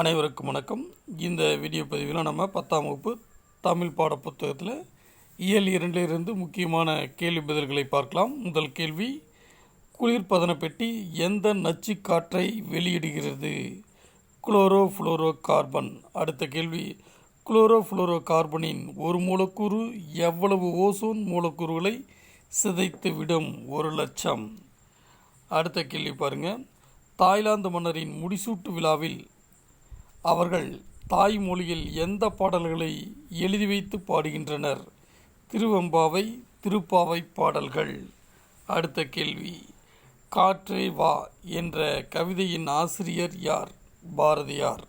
அனைவருக்கும் வணக்கம். இந்த வீடியோ பதிவில் நம்ம பத்தாம் வகுப்பு தமிழ் பாட புத்தகத்தில் இயல் இரண்டிலிருந்து முக்கியமான கேள்வி பதில்களை பார்க்கலாம். முதல் கேள்வி குளிர்பதன பெட்டி எந்த நச்சு காற்றை வெளியிடுகிறது? குளோரோ ஃப்ளோரோ கார்பன் அடுத்த கேள்வி குளோரோ ஃப்ளோரோ கார்பனின் ஒரு மூலக்கூறு எவ்வளவு ஓசோன் மூலக்கூறுகளை சிதைத்து விடும் ஒரு லட்சம். அடுத்த கேள்வி பாருங்கள் தாய்லாந்து மன்னரின் முடிசூட்டு விழாவில் அவர்கள் தாய்மொழியில் எந்த பாடல்களை எழுதி வைத்து பாடுகின்றனர்? திருவெம்பாவை திருப்பாவை பாடல்கள். அடுத்த கேள்வி. காற்றே வா என்ற கவிதையின் ஆசிரியர் யார்? பாரதியார்.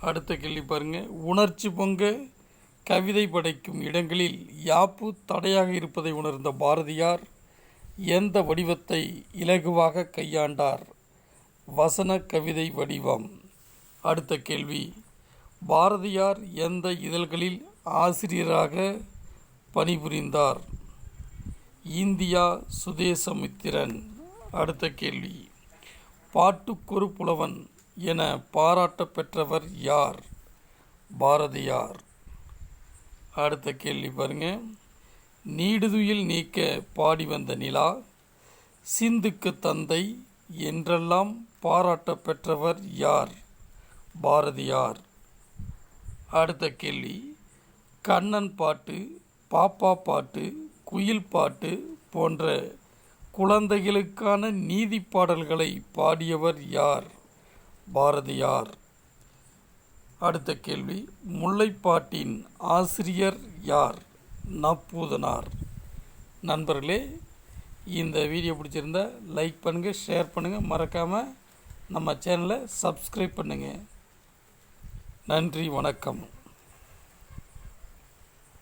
அடுத்த கேள்வி பாருங்க. உணர்ச்சி பொங்க கவிதை படைக்கும் இடங்களில் யாப்பு தடையாக இருப்பதை உணர்ந்த பாரதியார் எந்த வடிவத்தை இலகுவாக கையாண்டார்? வசன கவிதை வடிவம். அடுத்த கேள்வி. பாரதியார் எந்த இதழ்களில் ஆசிரியராக பணிபுரிந்தார்? இந்தியா சுதேசமித்திரன். அடுத்த கேள்வி. பாட்டுக்கொரு புலவன் என பாராட்ட பெற்றவர் யார்? பாரதியார். அடுத்த கேள்வி பாருங்க. நீடுதுயில் நீக்க பாடி வந்த நிலா சிந்துக்கு தந்தை என்றெல்லாம் பாராட்ட பெற்றவர் யார்? பாரதியார். அடுத்த கேள்வி. கண்ணன் பாட்டு பாப்பா பாட்டு குயில் பாட்டு போன்ற குழந்தைகளுக்கான நீதி பாடல்களை பாடியவர் யார்? பாரதியார். அடுத்த கேள்வி. முல்லைப்பாட்டின் ஆசிரியர் யார்? நப்பூதனார். நண்பர்களே இந்த வீடியோ பிடிச்சிருந்தா லைக் பண்ணுங்கள் ஷேர் பண்ணுங்கள் மறக்காமல் நம்ம சேனலை சப்ஸ்கிரைப் பண்ணுங்கள் நன்றி வணக்கம்.